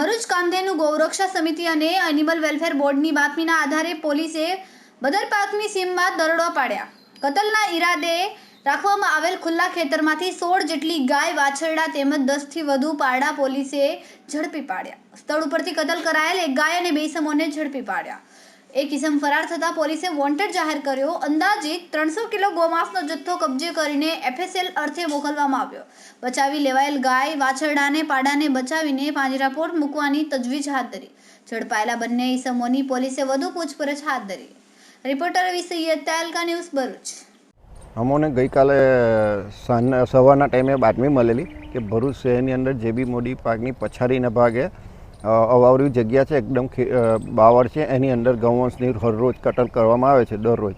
બાંધેનું ગૌરક્ષા સમિતિ અને animal welfare બોર્ડની બાતમીના આધારે પોલીસે બદર પાકની સીમમાં દરોડો પાડ્યા. કતલના ઈરાદે રાખવામાં આવેલ ખુલ્લા ખેતરમાંથી સોળ જેટલી ગાય વાછરડા તેમજ દસથી વધુ પારડા પોલીસે ઝડપી પાડ્યા. સ્થળ ઉપરથી કતલ કરાયેલ એક ગાય અને બે સમોને ઝડપી પાડ્યા. એક ઇસમ ફરાર થતાં પોલીસે વોન્ટેડ જાહેર કર્યો. અંદાજિત ત્રણસો કિલો ગોમાંસનો જથ્થો કબજે કરીને એફએસએલ અર્થે મોકલવામાં આવ્યો. બચાવી લેવાયેલ ગાય વાછરડાને, પાડાને બચાવીને પાંજરાપોટ મૂકવાની તજવીજ હાથ ધરી. ઝડપાયેલા બંને ઇસમોની પોલીસે વધુ પૂછપરછ હાથ ધરી. રિપોર્ટર રવિ સૈયદ તાલકા ન્યૂઝ ભરૂચ. અમોને ગઈકાલે સવારના ટાઈમે બાતમી મળેલી કે ભરૂચ શહેરની અંદર જેબી મોડી પાકની પછાડીના ભાગે અવાવરી જગ્યા છે, એકદમ બાવળ છે, એની અંદર ગૌવંશની હરરોજ કટલ કરવામાં આવે છે, દરરોજ.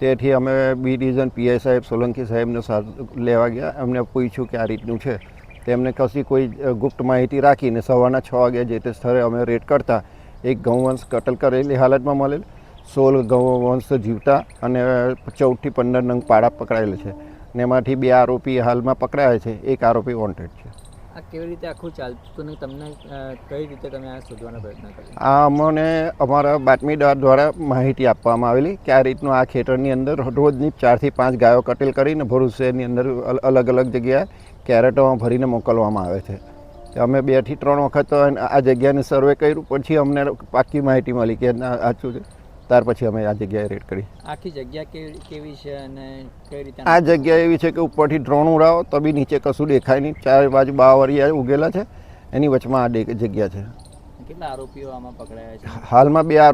તેથી અમે બી ડિવિઝન પીઆઈ સાહેબ, સોલંકી સાહેબને સાથ લેવા ગયા. એમને પૂછ્યું કે આ રીતનું છે. તેમને કશી કોઈ ગુપ્ત માહિતી રાખીને સવારના છ વાગ્યા જે તે સ્થળે અમે રેડ કરતા, એક ગૌવંશ કટલ કરેલી હાલતમાં મળેલ. સોળ ગૌવંશ જીવતા અને ચૌદથી પંદર નંગ પાડા પકડાયેલ છે. ને એમાંથી બે આરોપી હાલમાં પકડાયા છે. એક આરોપી વોન્ટેડ છે. આ કેવી રીતે આખું ચાલતું તમને કઈ રીતે તમે આ શોધવાનો પ્રયત્ન આ અમને અમારા બાતમીદાર દ્વારા માહિતી આપવામાં આવેલી કે આ રીતનું આ ખેતરની અંદર રોજની ચારથી પાંચ ગાયો કટેલ કરીને ભરૂચ શહેરની અંદર અલગ અલગ જગ્યાએ કેરેટોમાં ભરીને મોકલવામાં આવે છે. અમે બેથી ત્રણ વખત આ જગ્યાને સર્વે કર્યું, પછી અમને પાકી માહિતી મળી કે આ શું છે. ત્યાર પછી અમે આ જગ્યાએ રેડ કરી. આખી જગ્યા કેવી છે અને કઈ રીતે આ જગ્યા એવી છે કે ઉપરથી ડ્રોન ઉડાવો તો બી નીચે કશું દેખાય નહીં. ચારે બાજુ બાવરિયા ઉગેલા છે. એની વચમાં આ જગ્યા છે. કેટલા આરોપીઓ આમાં પકડાયા છે? હાલમાં બે